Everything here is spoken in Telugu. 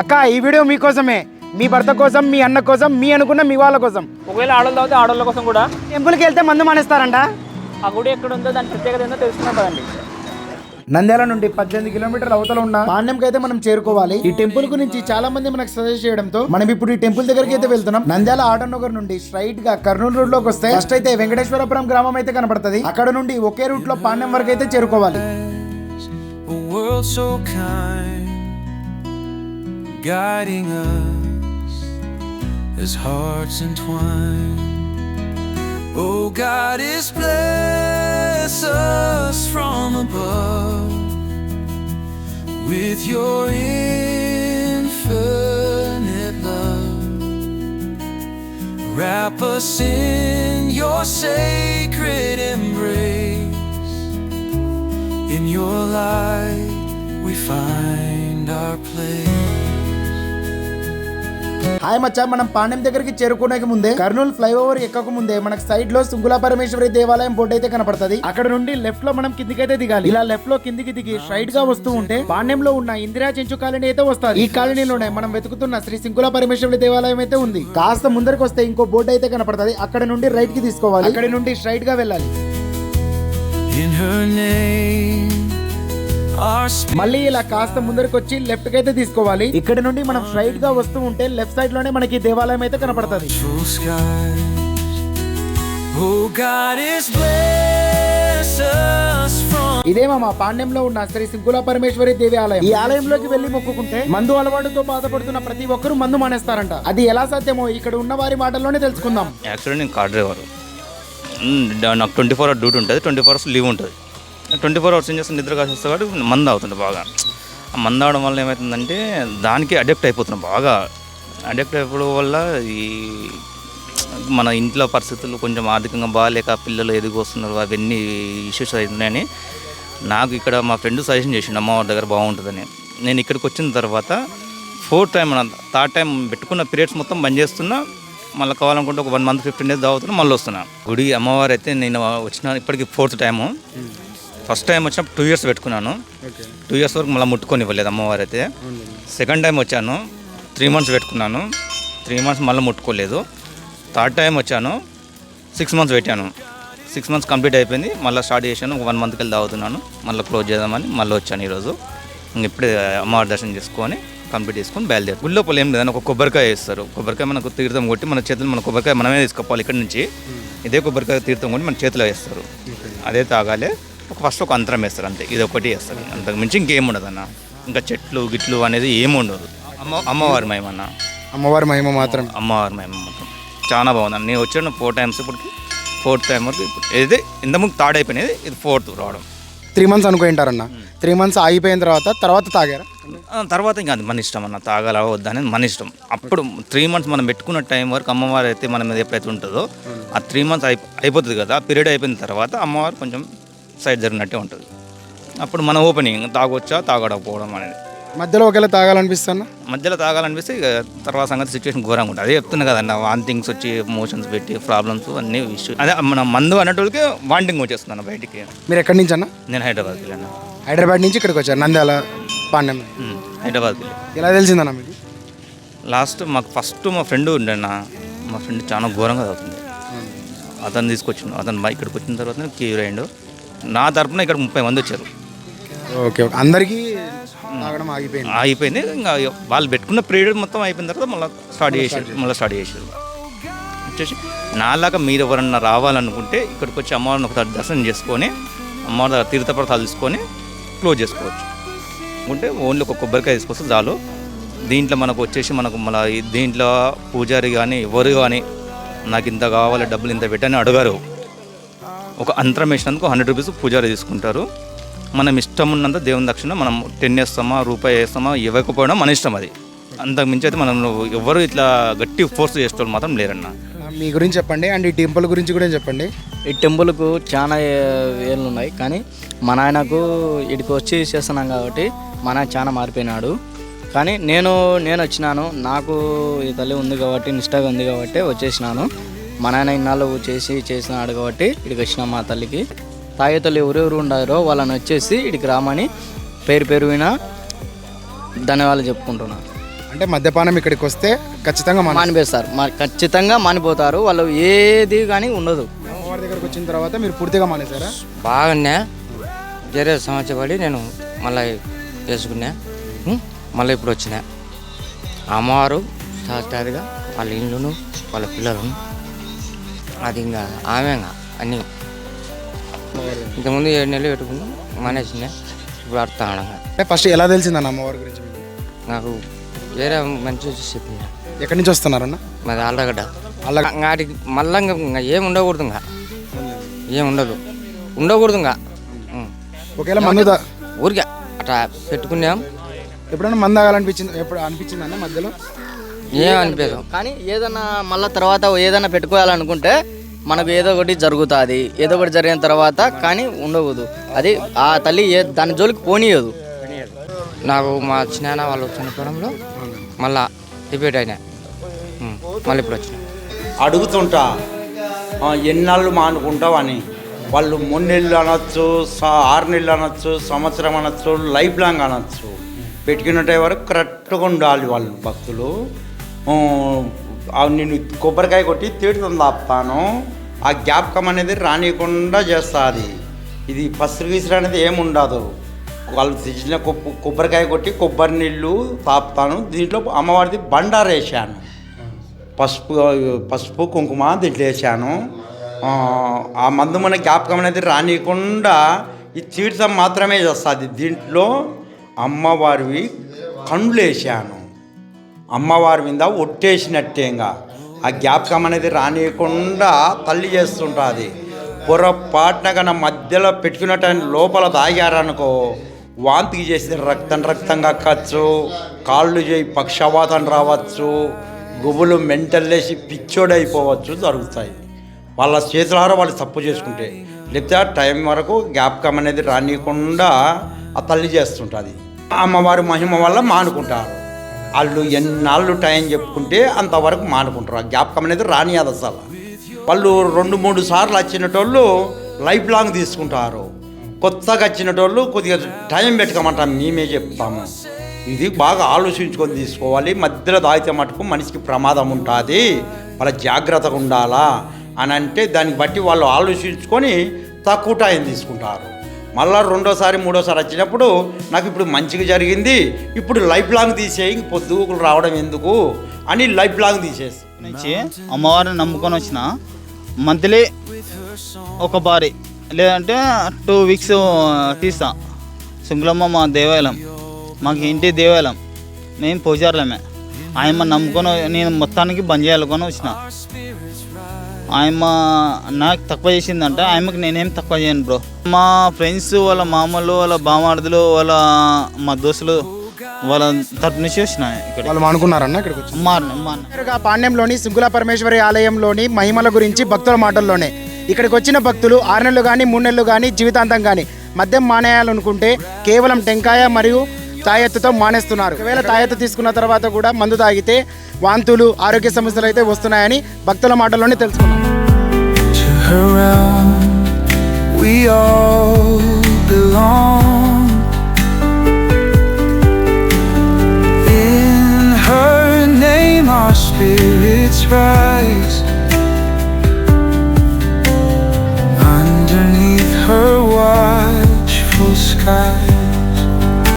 అక్క ఈ వీడియో మీకోసమే మీ భర్త కోసం మీ అన్న కోసం మీ అనుకున్న మీ వాళ్ళ కోసం. ఒకవేళ ఆడోళ్ళు తాగితే ఆడోళ్ళ కోసం కూడా. టెంపుల్కి వెళ్తే మందు మానేస్తారంట. ఆ గుడి ఎక్కడ ఉందో దాని ప్రత్యేకత ఏందో తెలుసుకున్నాం కదండి. నంద్యాల నుండి పద్దెనిమిది కిలోమీటర్ల అవతల ఉన్న పాండ్యంకి అయితే మనం చేరుకోవాలి. ఈ టెంపుల్ గురించి చాలా మంది మనకు సజెస్ట్ చేయడంతో మనం ఇప్పుడు ఈ టెంపుల్ దగ్గరికి అయితే వెళ్తున్నాం. నంద్యాల ఆటోనగర్ నుండి స్ట్రైట్గా కర్నూలు రోడ్లోకి వస్తే ఫస్ట్ అయితే వెంకటేశ్వరపురం గ్రామం అయితే కనపడుతుంది. అక్కడ నుండి ఒకే రూట్లో పాండ్యం వరకు అయితే చేరుకోవాలి. Guiding us as hearts entwine. Oh, God is bless us from above with your infinite love. Wrap us in your sacred embrace. In your light, we find our place. Hi మచ్చా మనం పాండ్యం దగ్గరికి చేరుకోడానికి ముందే కర్నూలు ఫ్లైఓవర్ ఎక్కక ముందే మనకు సైడ్లో సుంగుల పరమేశ్వరి దేవాలయం బోర్డు అయితే కనపడుతుంది. అక్కడ నుండి లెఫ్ట్లో మనం కిందికైతే దిగాలి. ఇలా లెఫ్ట్లో కిందికి దిగి స్ట్రైట్గా వస్తూ ఉంటే పాండ్యంలో ఉన్న ఇందిరా చెంచు కాలనీ అయితే వస్తారు ఈ కాలనీలోనే మనం వెతుకుతున్న శ్రీ సింకుల పరమేశ్వరి దేవాలయం అయితే ఉంది. కాస్త ముందరికి వస్తే ఇంకో బోర్డు అయితే కనపడుతుంది. అక్కడ నుండి రైట్కి తీసుకోవాలి. అక్కడ నుండి స్ట్రైట్గా వెళ్ళాలి. In her name, మళ్ళీ ఇలా కాస్త ముందరికి వచ్చి లెఫ్ట్కి అయితే తీసుకోవాలి. ఇక్కడ నుండి మనం స్ట్రైట్గా వస్తూ ఉంటే లెఫ్ట్ సైడ్లోనే మనకి దేవాలయం అయితే కనపడుతుంది. Skies. Oh, God is bless us from ఇదే మా పాండ్యంలో ఉన్న శ్రీ సింకుల పరమేశ్వరి దేవి ఆలయం ఈ ఆలయంలోకి వెళ్ళి మొక్కుకుంటే మందు అలవాటుతో బాధపడుతున్న ప్రతి ఒక్కరూ మందు మానేస్తారంట. అది ఎలా సాధ్యమో ఇక్కడ ఉన్న వారి మాటల్లోనే తెలుసుకుందాం. యాక్చువల్లీ నేను కార్ డ్రైవర్ నాకు ట్వంటీ ఫోర్ అవర్ డ్యూటీ ఉంటుంది ట్వంటీ ఫోర్ అవర్స్ లీవ్ ఉంటుంది. ట్వంటీ ఫోర్ అవర్స్ ఏం చేస్తుంది నిద్ర కాసి వస్తే కాబట్టి మందు అవుతుంది బాగా. ఆ మంద అవడం వల్ల ఏమవుతుందంటే దానికి అడిక్ట్ అయిపోతున్నాం బాగా. అడిక్ట్ అయిపోవడం వల్ల ఈ మన ఇంట్లో పరిస్థితులు కొంచెం ఆర్థికంగా బాగాలేక పిల్లలు ఎదిగొస్తున్నారు అవన్నీ ఇష్యూస్ అవుతున్నాయని నాకు ఇక్కడ మా ఫ్రెండ్ సజెషన్ చేసిండు అమ్మవారి దగ్గర బాగుంటుందని. నేను ఇక్కడికి వచ్చిన తర్వాత ఫోర్త్ టైం థర్డ్ టైం పెట్టుకున్న పీరియడ్స్ మొత్తం బంద్ చేస్తున్నా మళ్ళీ కావాలనుకుంటే ఒక వన్ మంత్ ఫిఫ్టీన్ డేస్ దావుతున్నా మళ్ళీ వస్తున్నా. గుడి అమ్మవారు అయితే నేను వచ్చిన ఇప్పటికి ఫోర్త్ టైము. ఫస్ట్ టైం వచ్చినప్పుడు టూ ఇయర్స్ పెట్టుకున్నాను. టూ ఇయర్స్ వరకు మళ్ళీ ముట్టుకొని ఇవ్వలేదు అమ్మవారు అయితే సెకండ్ టైం వచ్చాను. త్రీ మంత్స్ పెట్టుకున్నాను. త్రీ మంత్స్ మళ్ళీ ముట్టుకోలేదు. థర్డ్ టైం వచ్చాను. సిక్స్ మంత్స్ పెట్టాను. సిక్స్ మంత్స్ కంప్లీట్ అయిపోయింది. మళ్ళీ స్టార్ట్ చేశాను. వన్ మంత్కి వెళ్ళి తాగుతున్నాను. మళ్ళీ క్లోజ్ చేద్దామని మళ్ళీ వచ్చాను ఈరోజు. ఇప్పుడే అమ్మవారి దర్శనం చేసుకొని కంప్లీట్ చేసుకొని బయలుదేరు గుళ్ళో పొలం ఏం లేదని ఒక కొబ్బరికాయ వేస్తారు. కొబ్బరికాయ మనకు తీర్థం కొట్టి మన చేతులు మన కొబ్బరికాయ మనమే తీసుకోవాలి ఇక్కడి నుంచి. ఇదే కొబ్బరికాయ తీర్థం కొట్టి మన చేతిలో వేస్తారు. అదే తాగాలి. ఒక ఫస్ట్ ఒక అంతరం వేస్తారు అంతే. ఇది ఒకటి వేస్తారు. అంతకు మించి ఇంకేం ఉండదు అన్న ఇంకా చెట్లు గిట్లు అనేది ఏమి ఉండదు. అమ్మ అమ్మవారి మహిమన్న. అమ్మవారి మహిమ మాత్రం. అమ్మవారి మహిమ మొత్తం చాలా బాగుంది. నేను వచ్చాను ఫోర్ టైమ్స్ ఇప్పటికి. ఫోర్త్ టైం వరకు ఇప్పుడు ఇదే ఇంతకుముందు థర్డ్ అయిపోయినది ఇది ఫోర్త్ రావడం. త్రీ మంత్స్ అనుకుంటారన్న. త్రీ మంత్స్ ఆగిపోయిన తర్వాత తర్వాత తాగారా? తర్వాత ఇంకా అది మన ఇష్టం అన్న. తాగాల వద్దా అనేది మన ఇష్టం. అప్పుడు త్రీ మంత్స్ మనం పెట్టుకున్న టైం వరకు అమ్మవారు అయితే మన మీద ఎప్పుడైతే ఉంటుందో ఆ త్రీ మంత్స్ అయిపో అయిపోతుంది కదా. ఆ పీరియడ్ అయిపోయిన తర్వాత అమ్మవారు కొంచెం సైడ్ జరిగినట్టే ఉంటుంది. అప్పుడు మన ఓపెనింగ్ తాగొచ్చా తాగడకపోవడం అనేది. మధ్యలో ఒకవేళ తాగాలనిపిస్తాను మధ్యలో తాగాలనిపిస్తే ఇక తర్వాత సంగతి సిచ్యువేషన్ ఘోరంగా ఉంటుంది. అదే చెప్తున్నా కదన్న వాంతింగ్స్ వచ్చి మోషన్స్ పెట్టి ప్రాబ్లమ్స్ అన్నీ ఇష్యూ అదే మన మందు అనేటోళ్ళకి వాంటింగ్ వచ్చేస్తున్నాను బయటికి. మీరు ఎక్కడి నుంచి అన్న? నేను హైదరాబాద్కి వెళ్ళాను హైదరాబాద్ నుంచి ఇక్కడికి వచ్చారు నంద్యాల పాండ్యం. హైదరాబాద్కి వెళ్ళి ఎలా తెలిసిందన్న మీకు? లాస్ట్ మాకు ఫస్ట్ మా ఫ్రెండ్ ఉండే నా మా ఫ్రెండ్ చాలా ఘోరంగా అవుతుంది అతను తీసుకొచ్చిండు అతను ఇక్కడికి వచ్చిన తర్వాత క్యూర్ అయ్యిండు. నా తరపున ఇక్కడ ముప్పై మంది వచ్చారు. Okay okay. అందరికీ తాగడం ఆగిపోయింది. అయిపోయింది ఇంకా వాళ్ళు పెట్టుకున్న పీరియడ్ మొత్తం అయిపోయిన తర్వాత మళ్ళీ స్టార్ట్ చేసారు. మళ్ళీ స్టార్ట్ చేసారు. వచ్చేసి నాలాగా మీరు ఎవరన్నా రావాలనుకుంటే ఇక్కడికి వచ్చి అమ్మవారిని ఒకసారి దర్శనం చేసుకొని అమ్మవారి దగ్గర తీర్థప్రసాదాలు తీసుకొని క్లోజ్ చేసుకోవచ్చు. అంటే ఓన్లీ ఒక కొబ్బరికాయ తీసుకొస్తే చాలు. దీంట్లో మనకు వచ్చేసి మనకు మళ్ళీ దీంట్లో పూజారి కానీ ఎవరు కానీ నాకు ఇంత కావాలి డబ్బులు ఇంత పెట్టని అడగారు. ఒక అంతరం వేసినందుకు హండ్రెడ్ రూపీస్ పూజారి తీసుకుంటారు. మనం ఇష్టం ఉన్నంత దేవుని దక్షిణ మనం టెన్ వేస్తామా రూపాయి వేస్తామా ఇవ్వకపోవడం మన ఇష్టం అది. అంతకు మించి అయితే మనం ఎవరు ఇట్లా గట్టి ఫోర్స్ చేసేవాళ్ళు మాత్రం లేరన్న. మీ గురించి చెప్పండి అండ్ ఈ టెంపుల్ గురించి కూడా చెప్పండి. ఈ టెంపుల్కు చాలా వేళ్ళు ఉన్నాయి. కానీ మా నాయనకు ఇక్కడికి వచ్చి చేస్తున్నాం కాబట్టి మా నాయన చాలా మారిపోయినాడు. కానీ నేను నేను వచ్చినాను. నాకు ఈ తల్లి ఉంది కాబట్టి నిష్టగా ఉంది కాబట్టి వచ్చేసినాను. మా నాయన ఇన్నాళ్ళు చేసి చేసినాడు కాబట్టి ఇక్కడికి వచ్చినాం మా తల్లికి. తాగే తల్లి ఎవరెవరు ఉండారో వాళ్ళని వచ్చేసి ఇక్కడికి రామని పేరు పేరు విన ధన్యవాదాలు చెప్పుకుంటున్నాను అంటే మద్యపానం ఇక్కడికి వస్తే ఖచ్చితంగా మన మానిపేస్తారు మా ఖచ్చితంగా మానిపోతారు. వాళ్ళు ఏది కానీ ఉండదు. అమ్మవారి దగ్గరకు వచ్చిన తర్వాత మీరు పూర్తిగా మానేశారా? బాగున్నా. జరే సంవత్సరపడి నేను మళ్ళీ వేసుకున్నా? మళ్ళీ ఇప్పుడు వచ్చిన. అమ్మవారు సాక్షాత్గా వాళ్ళ ఇల్లును వాళ్ళ పిల్లలను అది ఇంకా ఆమె ఇంకా అన్నీ. ఇంతకుముందు ఏడు నెలలు పెట్టుకున్నాం మానేసిన ఇప్పుడు అర్థం ఆడంగా. అంటే ఫస్ట్ ఎలా తెలిసిందన్న అమ్మవారి గురించి మీకు? నాకు వేరే మంచి చెప్పింది ఎక్కడి నుంచి వస్తున్నారన్న? మాది ఆళ్ళగడ్డ అలా వాటికి మళ్ళీ ఇంకా ఏం ఉండకూడదు ఇంకా. ఏం ఉండదు. ఉండకూడదు ఇంకా. ఒకవేళ మందు తా- ఊరికే అట్లా పెట్టుకున్నాం. ఎప్పుడైనా మందు తాగాలనిపించింది ఎప్పుడు అనిపించింది అన్న మధ్యలో? ఏం అనిపించదు. కానీ ఏదైనా మళ్ళీ తర్వాత ఏదైనా పెట్టుకోవాలనుకుంటే మనకు ఏదో ఒకటి జరుగుతుంది. ఏదో ఒకటి జరిగిన తర్వాత కానీ ఉండకూడదు. అది ఆ తల్లి ఏ దాని జోలికి పోనీయదు. నాకు మా చిన్న వాళ్ళు చనిపోవడంలో మళ్ళా రిపీట్ అయినా. మళ్ళీ ఇప్పుడు వచ్చిన. అడుగుతుంటా ఆ, ఎన్నాళ్ళు మానుకుంటావని? వాళ్ళు మూడు నెలలు అనొచ్చు స- ఆరు నెలలు అనొచ్చు సంవత్సరం అనొచ్చు లైఫ్ లాంగ్ అనొచ్చు. పెట్టుకున్నట్టే వరకు కరెక్ట్గా ఉండాలి వాళ్ళు భక్తులు. నేను కొబ్బరికాయ కొట్టి తీర్థం ఆపుతాను ఆ జ్ఞాపకం అనేది రానియకుండా చేస్తుంది. ఇది ఫస్ట్ గీసురు అనేది ఏముండదు. వాళ్ళు తెచ్చిన కొబ్బ కొబ్బరికాయ కొట్టి కొబ్బరి నీళ్ళు తాపుతాను. దీంట్లో అమ్మవారిది బండారేసాను పసుపు పసుపు కుంకుమ దీంట్లో వేసాను ఆ, ఆ మందు మన జ్ఞాపకం అనేది రానియకుండా ఈ తీర్థం మాత్రమే చేస్తుంది. దీంట్లో అమ్మవారివి కండ్లు వేసాను అమ్మవారి మీద ఒట్టేసినట్టేగా. ఆ జ్ఞాపకం అనేది రానియకుండా తల్లి చేస్తుంటుంది. పొరపాటున కన్నా మధ్యలో పెట్టుకున్నట్టు లోపల తాగారనుకో వాంతికి చేసి రక్తం రక్తంగా కక్కచ్చు కాళ్ళు చేయి పక్షవాతం రావచ్చు గుబులు మెంటల్లేసి పిచ్చోడైపోవచ్చు జరుగుతాయి. వాళ్ళ చేతులారా వాళ్ళు తప్పు చేసుకుంటే లేకపోతే ఆ టైం వరకు జ్ఞాపకం అనేది రానియకుండా ఆ తల్లి చేస్తుంటుంది. అమ్మవారి మహిమ వల్ల మానుకుంటారు. వాళ్ళు ఎన్నాళ్ళు టైం చెప్పుకుంటే అంతవరకు మానుకుంటారు. ఆ జ్ఞాపకం అనేది రానియాదు అసలు వాళ్ళు రెండు మూడు సార్లు వచ్చినటోళ్ళు లైఫ్ లాంగ్ తీసుకుంటారు. కొత్తగా వచ్చినటోళ్ళు కొద్దిగా టైం పెట్టుకోమంటాం మేమే చెప్తాము. ఇది బాగా ఆలోచించుకొని తీసుకోవాలి. మధ్యలో తాగితే మటుకు మనిషికి ప్రమాదం ఉంటుంది. వాళ్ళ జాగ్రత్తగా ఉండాలా అని అంటే దాన్ని బట్టి వాళ్ళు ఆలోచించుకొని తక్కువ టైం తీసుకుంటారు. మళ్ళా రెండోసారి మూడోసారి వచ్చినప్పుడు నాకు ఇప్పుడు మంచిగా జరిగింది. ఇప్పుడు లైఫ్ లాంగ్ తీసేయి ఇంక రావడం ఎందుకు? అని లైఫ్ లాంగ్ తీసేసి. నుంచి అమ్మవారిని నమ్ముకొని వచ్చిన మంత్లీ ఒక బారి లేదంటే టూ వీక్స్ తీస్తా. శుంకులమ్మ మా దేవాలయం మాకు ఇంటి దేవాలయం. మేము పూజారులమే. ఆయమ్మ నమ్ముకొని నేను మొత్తానికి బంద్ చేయాలనుకొని వచ్చిన. ఆయమ్మ నాకు తక్కువ చేసిందంటే ఆయమ్మకి నేనేం తక్కువ చేయను బ్రో. మా ఫ్రెండ్స్ వాళ్ళ మామలు వాళ్ళ బామార్దులు వాళ్ళ మా దోస్తులు వాళ్ళ తరపు నుంచి వచ్చిన ఇక్కడ వాళ్ళు ఇక్కడికి నేరుగా పాండ్యంలోని సింగుల పరమేశ్వరి ఆలయంలోని మహిమల గురించి భక్తుల మాటల్లోనే. ఇక్కడికి వచ్చిన భక్తులు ఆరు నెలలు కానీ మూడు నెలలు కానీ జీవితాంతం కానీ మద్యం మానేయాలనుకుంటే కేవలం టెంకాయ మరియు తాయెత్తుతో మానేస్తున్నారు. ఒకవేళ తాయెత్తు తీసుకున్న తర్వాత కూడా మందు తాగితే వాంతులు ఆరోగ్య సమస్యలు అయితే వస్తున్నాయని భక్తుల మాటల్లోనే తెలుసుకున్నాం. Realm, we all belong. In her name, our spirits rise.